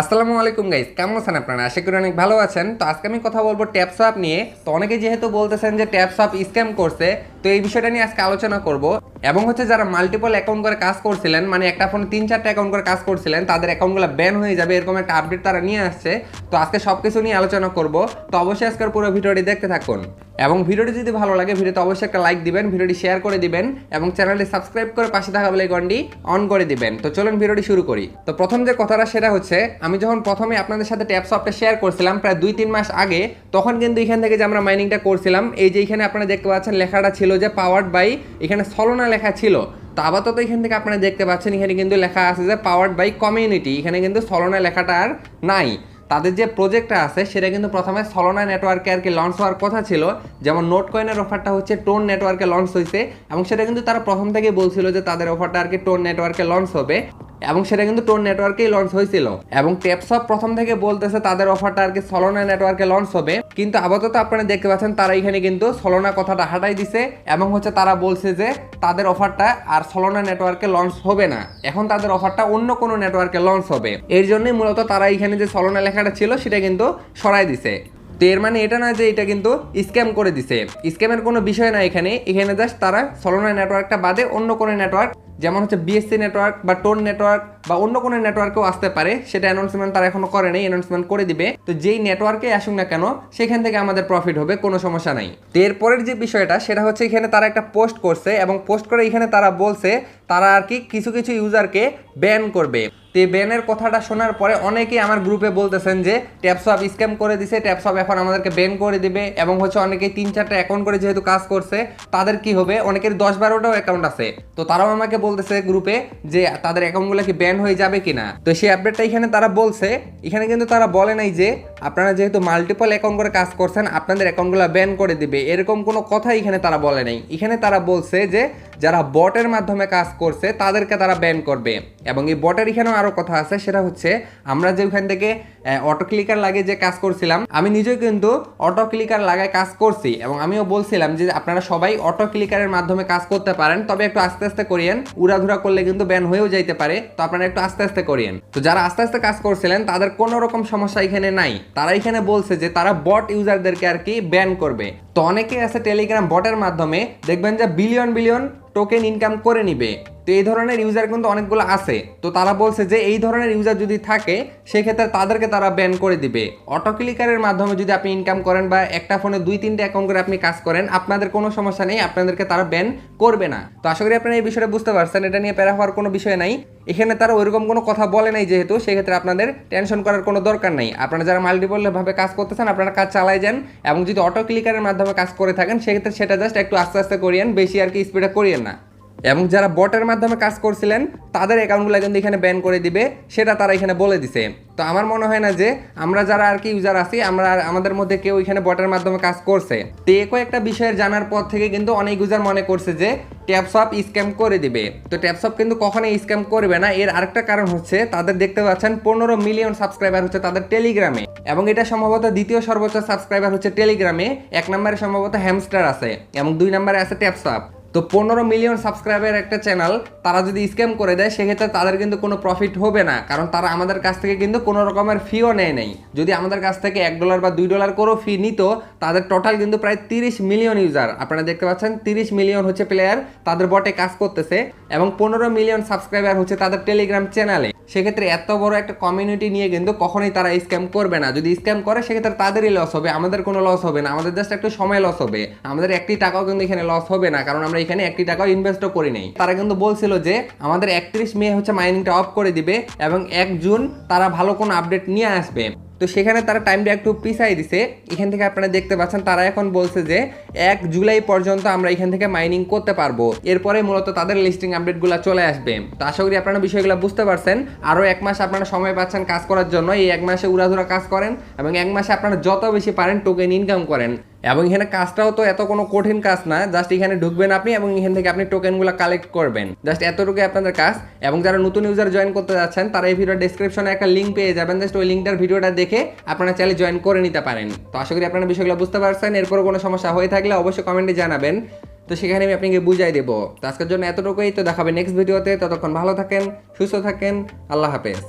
আসসালামু আলাইকুম গাইজ কেমন আছেন আপনারা? আশা করি অনেক ভালো আছেন। তো আজকে আমি কথা বলব ট্যাপসপ নিয়ে। তো অনেকে যেহেতু বলতেছেন যে ট্যাপসপ স্ক্যাম করছে এই বিষয়টা নিয়ে আজকে আলোচনা করব। এবং হচ্ছে যারা মাল্টিপল অ্যাকাউন্ট করে কাজ করছিলেন মানে একটা ফোনে তিন চারটা অ্যাকাউন্ট করে কাজ করছিলেন, তাদের অ্যাকাউন্টগুলো ব্যান হয়ে যাবে এরকম একটা আপডেট তারা নিয়ে আসছে। তো আজকে সব কিছু নিয়ে আলোচনা করব। তো অবশ্যই আজকের পুরো ভিডিওটি দেখতে থাকুন। এবং ভিডিওটি যদি ভালো লাগে, ভিডিওতে অবশ্যই একটা লাইক দিবেন, ভিডিওটি শেয়ার করে দিবেন, এবং চ্যানেলটি সাবস্ক্রাইব করে পাশে থাকা বেলাইকনটি অন করে দিবেন। তো চলুন ভিডিওটি শুরু করি। তো প্রথম যে কথাটা সেটা হচ্ছে, আমি যখন প্রথমে আপনাদের সাথে ট্যাপ সফটটা শেয়ার করছিলাম প্রায় দুই তিন মাস আগে, তখন কিন্তু এখান থেকে যে আমরা মাইনিংটা করছিলাম, এই যে এখানে আপনারা দেখতে পাচ্ছেন লেখাটা ছিল যে পাওয়ার্ড বাই এখানে সলনা লেখা ছিল। তো আপাতত এখান থেকে আপনারা দেখতে পাচ্ছেন, এখানে কিন্তু লেখা আছে যে পাওয়ার্ড বাই কমিউনিটি এখানে কিন্তু সলনা লেখাটা আর নাই। তাদের যে প্রজেক্টটা আছে, সেটা কিন্তু প্রথমে সলনা নেটওয়ার্কে আর কি লঞ্চ হওয়ার কথা ছিল। যেমন নোট কয়েনের অফারটা হচ্ছে টোন নেটওয়ার্কে লঞ্চ হয়েছে এবং সেটা কিন্তু তারা প্রথম থেকেই বলছিল যে তাদের অফারটা আর কি টোন নেটওয়ার্কে লঞ্চ হবে। এবং সেটা কিন্তু টোন নেটওয়ার্কেই লঞ্চ হয়েছিল। এবং টেপসপ প্রথম থেকে বলতেছে তাদের অফারটা আর কি সলোনা নেটওয়ার্কে লঞ্চ হবে। কিন্তু আপাতত আপনারা দেখতে পাচ্ছেন তারা এখানে কিন্তু সলোনা কথাটা হাঁটাই দিছে এবং হচ্ছে তারা বলছে যে তাদের অফারটা আর সলোনা নেটওয়ার্কে লঞ্চ হবে না। এখন তাদের অফারটা অন্য কোনো নেটওয়ার্কে লঞ্চ হবে। এর জন্যই মূলত তারা এখানে যে সলোনা লেখাটা ছিল সেটা কিন্তু সরাই দিছে। তো এর মানে এটা না যে এটা কিন্তু স্ক্যাম করে দিছে। স্ক্যামের কোনো বিষয় না এখানে। এখানে জাস্ট তারা সলোনা নেটওয়ার্কটা বাদে অন্য কোনো নেটওয়ার্ক যেমন হচ্ছে বিএসসি নেটওয়ার্ক বা টোন নেটওয়ার্ক বা অন্য কোনো নেটওয়ার্কেও আসতে পারে, সেটা অ্যানাউন্সমেন্ট তারা এখনও করে নেই অ্যানাউন্সমেন্ট করে দিবে। তো যেই নেটওয়ার্কে আসুক না কেন, সেখান থেকে আমাদের প্রফিট হবে, কোনো সমস্যা নাই। তো এরপরের যে বিষয়টা, সেটা হচ্ছে এখানে তারা একটা পোস্ট করছে এবং পোস্ট করে এখানে তারা বলছে, তারা আর কি কিছু কিছু ইউজারকে ব্যান করবে। তো এই ব্যানের কথাটা শোনার পরে অনেকেই আমার গ্রুপে বলতেছেন যে ট্যাপসপ স্ক্যাম করে দিছে ট্যাপসপ এখন আমাদেরকে ব্যান করে দিবে এবং হচ্ছে অনেকেই তিন চারটা অ্যাকাউন্ট করে যেহেতু কাজ করছে, তাদের কি হবে? অনেকের দশ বারোটাও অ্যাকাউন্ট আছে। তো তারাও আমাকে বলতেছে গ্রুপে যে তাদের অ্যাকাউন্টগুলো কি ব্যান হয়ে যাবে কিনা? তো সেই আপডেটটা এখানে তারা বলছে। এখানে কিন্তু তারা বলে নাই যে আপনারা যেহেতু মাল্টিপল অ্যাকাউন্ট করে কাজ করছেন, আপনাদের অ্যাকাউন্টগুলো ব্যান করে দিবে। এরকম কোনো কথা এখানে তারা বলে নাই। এখানে তারা বলছে যে যারা বটের মাধ্যমে কাজ করছে, তাদেরকে তারা ব্যান করবে। এবং এই বটের এখানেও আরও কথা আছে, সেটা হচ্ছে আমরা যে ওখান থেকে অটো ক্লিকার লাগে যে কাজ করছিলাম, আমি নিজেও কিন্তু অটো ক্লিকার লাগায় কাজ করছি এবং আমিও বলছিলাম যে আপনারা সবাই অটো ক্লিকারের মাধ্যমে কাজ করতে পারেন। তবে একটু আস্তে আস্তে করিয়েন, উড়াধুরা করলে কিন্তু ব্যান হয়েও যাইতে পারে। তো আপনারা একটু আস্তে আস্তে করিয়েন। তো যারা আস্তে আস্তে কাজ করছিলেন, তাদের কোনো রকম সমস্যা এখানে নাই। তারা এখানে বলছে যে তারা বট ইউজারদেরকে আর কি ব্যান করবে। তো অনেকে আছে টেলিগ্রাম বটের মাধ্যমে, দেখবেন যে বিলিয়ন বিলিয়ন টোকেন ইনকাম করে নিবে। তো এই ধরনের ইউজার কিন্তু অনেকগুলো আছে। তো তারা বলছে যে এই ধরনের ইউজার যদি থাকে, সেক্ষেত্রে তাদেরকে তারা ব্যান করে দিবে। অটো ক্লিকারের মাধ্যমে যদি আপনি ইনকাম করেন বা একটা ফোনে দুই তিনটে অ্যাকাউন্ট করে আপনি কাজ করেন, আপনাদের কোনো সমস্যা নেই, আপনাদেরকে তারা ব্যান করবে না। তো আশা করি আপনারা এই বিষয়টা বুঝতে পারছেন, এটা নিয়ে প্যারা হওয়ার কোনো বিষয় নাই। এখানে তারা ওইরকম কোনো কথা বলে নাই যেহেতু, সেক্ষেত্রে আপনাদের টেনশন করার কোনো দরকার নেই। আপনারা যারা মাল্টিপল ভাবে কাজ করতেছেন, আপনারা কাজ চালাই যান এবং যদি অটো ক্লিকারের মাধ্যমে কাজ করে থাকেন, সেক্ষেত্রে সেটা জাস্ট একটু আস্তে আস্তে করিয়েন, বেশি আর কি স্পিডে করিয়েন না। এবং যারা বটের মাধ্যমে কাজ করছিলেন, তাদের অ্যাকাউন্টগুলো কিন্তু এখানে ব্যান করে দিবে, সেটা তারা এখানে বলে দিছে। তো আমার মনে হয় না যে আমরা যারা আর কি ইউজার আছি, আমরা আমাদের মধ্যে কেউ এখানে বটের মাধ্যমে কাজ করছে। তো এ কয়েকটা বিষয়ের জানার পর থেকে কিন্তু অনেক ইউজার মনে করছে যে ট্যাপসপ স্ক্যাম করে দিবে। তো ট্যাপসপ কিন্তু কখনোই স্ক্যাম করবে না। এর আরেকটা কারণ হচ্ছে, তাদের দেখতে পাচ্ছেন পনেরো মিলিয়ন সাবস্ক্রাইবার হচ্ছে তাদের টেলিগ্রামে এবং এটা সম্ভবত দ্বিতীয় সর্বোচ্চ সাবস্ক্রাইবার হচ্ছে টেলিগ্রামে এক নম্বরে সম্ভবত হ্যামস্টার আছে এবং দুই নম্বরে আছে ট্যাপসপ তো পনেরো মিলিয়ন সাবস্ক্রাইবার একটা চ্যানেল তারা যদি স্ক্যাম করে দেয়, সেক্ষেত্রে তাদের কিন্তু কোনো প্রফিট হবে না, কারণ তারা আমাদের কাছ থেকে কিন্তু কোনো রকমের ফিও নেয় নেই। যদি আমাদের কাছ থেকে এক ডলার বা দুই ডলার করেও ফি নিত, তাদের টোটাল কিন্তু প্রায় তিরিশ মিলিয়ন ইউজার আপনারা দেখতে পাচ্ছেন, তিরিশ মিলিয়ন হচ্ছে প্লেয়ার তাদের বটে কাজ করতেছে, এবং পনেরো মিলিয়ন সাবস্ক্রাইবার হচ্ছে তাদের টেলিগ্রাম চ্যানেলে সেক্ষেত্রে এত বড় একটা কমিউনিটি নিয়ে কিন্তু কখনোই তারা স্ক্যাম করবে না। যদি স্ক্যাম করে, সেক্ষেত্রে তাদেরই লস হবে, আমাদের কোনো লস হবে না। আমাদের জাস্ট একটু সময় লস হবে। আমাদের একটি টাকাও কিন্তু এখানে লস হবে না, কারণ আমরা এখানে একটি টাকাও ইনভেস্টও করি নেই। তারা কিন্তু বলছিল যে, আমাদের একত্রিশ মে হচ্ছে মাইনিংটা অফ করে দিবে এবং এক জুন তারা ভালো কোনো আপডেট নিয়ে আসবে। তো সেখানে তারা টাইমটা একটু পিছাই দিছে। এখান থেকে আপনারা দেখতে পাচ্ছেন, তারা এখন বলছে যে, এক জুলাই পর্যন্ত আমরা এখান থেকে মাইনিং করতে পারব। এরপরে মূলত তাদের লিস্টিং আপডেটগুলো চলে আসবে। তো আশা করি আপনারা বিষয়গুলো বুঝতে পারছেন। আরও এক মাস আপনারা সময় পাচ্ছেন কাজ করার জন্য। এই এক মাসে উড়াধুরা কাজ করেন এবং এক মাসে আপনারা যত বেশি পারেন টোকেন ইনকাম করেন। এবং এখানে কাজটাও তো এত কোনো কঠিন কাজ না জাস্ট এখানে ঢুকবেন আপনি এবং এখান থেকে আপনি টোকেনগুলো কালেক্ট করবেন। জাস্ট এতটুকু আপনাদের কাজ, এবং যারা নতুন ইউজার জয়েন করতে যাচ্ছেন, তারা এই ভিডিও ডিসক্রিপশনে একটা লিঙ্ক পেয়ে যাবেন। জাস্ট ওই লিঙ্কটার ভিডিওটা দেখে আপনারা চাইলে জয়েন করে নিতে পারেন। তো আশা করি আপনারা বিষয়গুলো বুঝতে পারছেন। এরপর কোনো সমস্যা হয়ে থাকলে অবশ্যই কমেন্টে জানাবেন। তো সেখানে আমি আপনাকে বুঝাই দেবো। তো আজকের জন্য এতটুকুই। তো দেখাবে নেক্সট ভিডিওতে ততক্ষণ ভালো থাকেন, সুস্থ থাকেন। আল্লাহ হাফেজ।